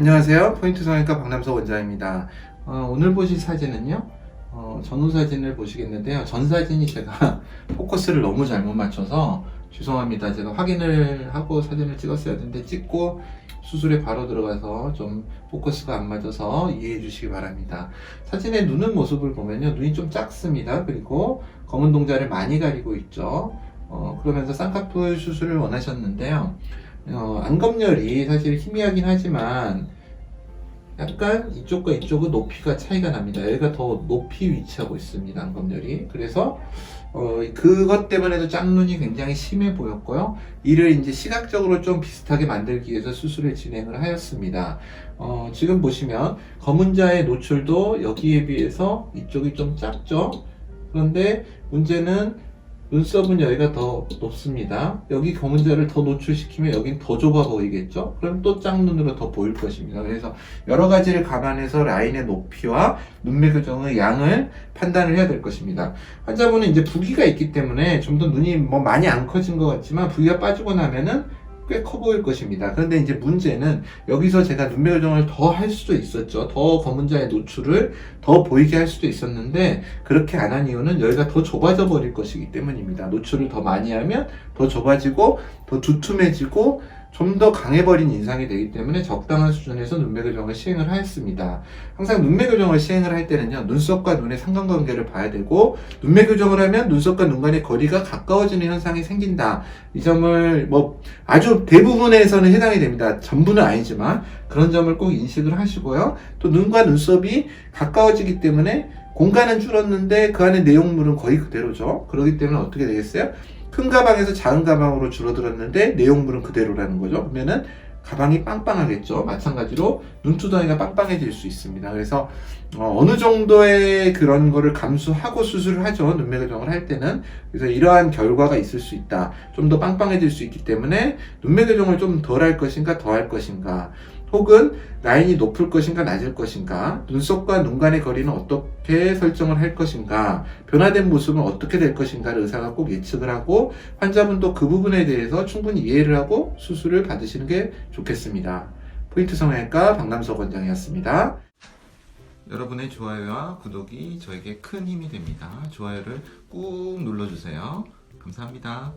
안녕하세요. 포인트 성형외과 박남석 원장입니다. 어, 오늘 보실 사진은요. 어, 전후 사진을 보시겠는데요. 전 사진이 제가 포커스를 너무 잘못 맞춰서 죄송합니다. 제가 확인을 하고 사진을 찍었어야 되는데 찍고 수술에 바로 들어가서 좀 포커스가 안 맞아서 이해해 주시기 바랍니다. 사진의 눈의 모습을 보면요. 눈이 좀 작습니다. 그리고 검은 동자를 많이 가리고 있죠. 어, 그러면서 쌍꺼풀 수술을 원하셨는데요. 어, 안검열이 사실 희미하긴 하지만 약간 이쪽과 이쪽은 높이가 차이가 납니다. 여기가 더 높이 위치하고 있습니다. 안검열이. 그래서 어, 그것 때문에도 짝눈이 굉장히 심해 보였고요. 이를 이제 시각적으로 좀 비슷하게 만들기 위해서 수술을 진행을 하였습니다. 어, 지금 보시면 검은자의 노출도 여기에 비해서 이쪽이 좀 작죠? 그런데 문제는 눈썹은 여기가 더 높습니다. 여기 검은자를 더 노출시키면 여긴 더 좁아 보이겠죠? 그럼 또 짝눈으로 더 보일 것입니다. 그래서 여러 가지를 감안해서 라인의 높이와 눈매 교정의 양을 판단을 해야 될 것입니다. 환자분은 이제 부기가 있기 때문에 좀 더 눈이 뭐 많이 안 커진 것 같지만 부기가 빠지고 나면은 꽤 커 보일 것입니다. 그런데 이제 문제는 여기서 제가 눈매 교정을 더 할 수도 있었죠. 더 검은자의 노출을 더 보이게 할 수도 있었는데 그렇게 안 한 이유는 여기가 더 좁아져 버릴 것이기 때문입니다. 노출을 더 많이 하면 더 좁아지고 더 두툼해지고 좀 더 강해버린 인상이 되기 때문에 적당한 수준에서 눈매 교정을 시행을 하였습니다. 항상 눈매 교정을 시행을 할 때는요, 눈썹과 눈의 상관관계를 봐야 되고, 눈매 교정을 하면 눈썹과 눈 간의 거리가 가까워지는 현상이 생긴다. 이 점을 뭐 아주 대부분에서는 해당이 됩니다. 전부는 아니지만 그런 점을 꼭 인식을 하시고요. 또 눈과 눈썹이 가까워지기 때문에 공간은 줄었는데 그 안에 내용물은 거의 그대로죠. 그렇기 때문에 어떻게 되겠어요? 큰 가방에서 작은 가방으로 줄어들었는데 내용물은 그대로라는 거죠. 그러면은 가방이 빵빵하겠죠. 마찬가지로 눈두덩이가 빵빵해질 수 있습니다. 그래서 어, 느 정도의 그런 거를 감수하고 수술을 하죠. 눈매 교정을 할 때는. 그래서 이러한 결과가 있을 수 있다. 좀 더 빵빵해질 수 있기 때문에 눈매 교정을 좀 덜 할 것인가 더 할 것인가 혹은 라인이 높을 것인가 낮을 것인가 눈썹과 눈 간의 거리는 어떻게 설정을 할 것인가 변화된 모습은 어떻게 될 것인가를 의사가 꼭 예측을 하고 환자분도 그 부분에 대해서 충분히 이해를 하고 수술을 받으시는 게 좋겠습니다. 포인트 성형외과 박남석 원장이었습니다. 여러분의 좋아요와 구독이 저에게 큰 힘이 됩니다. 좋아요를 꾹 눌러주세요. 감사합니다.